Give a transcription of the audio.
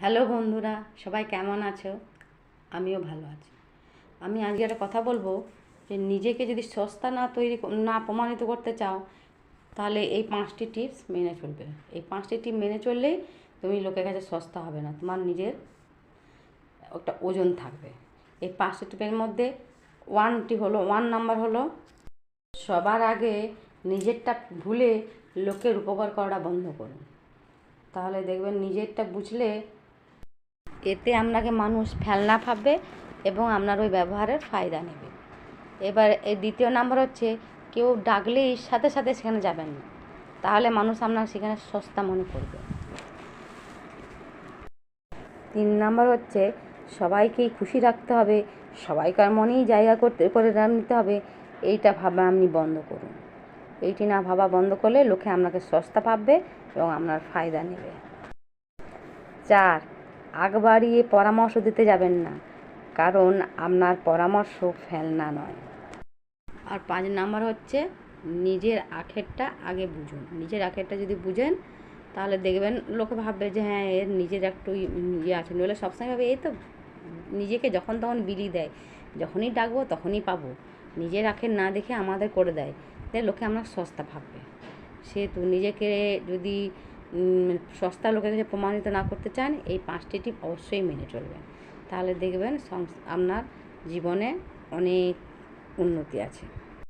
Hello বন্ধুরা, সবাই কেমন আছো? আমিও ভালো আছি। আমি আজকে একটা কথা বলব যে, নিজেকে যদি সস্তা না তৈরি না প্রমাণিত করতে চাও, তাহলে এই পাঁচটি টিপস মেনে চলবে। এই পাঁচটি টিপ মেনে চললেই তুমি লোকের কাছে সস্তা হবে না, তোমার নিজের একটা ওজন থাকবে। এই পাঁচটি টিপের মধ্যে ওয়ানটি হলো ওয়ান নাম্বার হলো, সবার আগে নিজেরটা ভুলে লোকের উপকার করাটা বন্ধ করুন। তাহলে দেখবেন নিজেরটা বুঝলে এতে আপনাকে মানুষ ফেলনা ভাববে এবং আপনার ওই ব্যবহারের ফায়দা নেবে। এবার এই দ্বিতীয় নাম্বার হচ্ছে, কেউ ডাকলেই সাথে সাথে সেখানে যাবেন না। তাহলে মানুষ আপনার সেখানে সস্তা মনে করবে। তিন নাম্বার হচ্ছে, সবাইকেই খুশি রাখতে হবে, সবাইকার মনেই জায়গা করতে করে নিতে হবে, এইটা ভাবা আপনি বন্ধ করুন। এইটি না ভাবা বন্ধ করলে লোকে আপনাকে সস্তা ভাববে এবং আপনার ফায়দা নেবে। চার আগ বাড়িয়ে পরামর্শ দিতে যাবেন না, কারণ আপনার পরামর্শ ফেলনা নয়। আর পাঁচ নাম্বার হচ্ছে, নিজের আখেরটা আগে বুঝুন। নিজের আখেরটা যদি বুঝেন, তাহলে দেখবেন লোকে ভাববে যে হ্যাঁ এর নিজের একটু ইয়ে আছে। নইলে সবসময় ভাবে, এই তো নিজেকে যখন তখন বিলি দেয়। যখনই ডাকবো, তখনই পাবো। নিজের আখের না দেখে আমাদের করে দেয়। তাই লোকে আমরা সস্তা ভাববে। সেহেতু নিজেকে যদি সস্তা লোকের কাছে প্রমাণিত না করতে চান, এই পাঁচটি টিপ অবশ্যই মেনে চলবেন। তাহলে দেখবেন আপনার জীবনে অনেক উন্নতি আছে।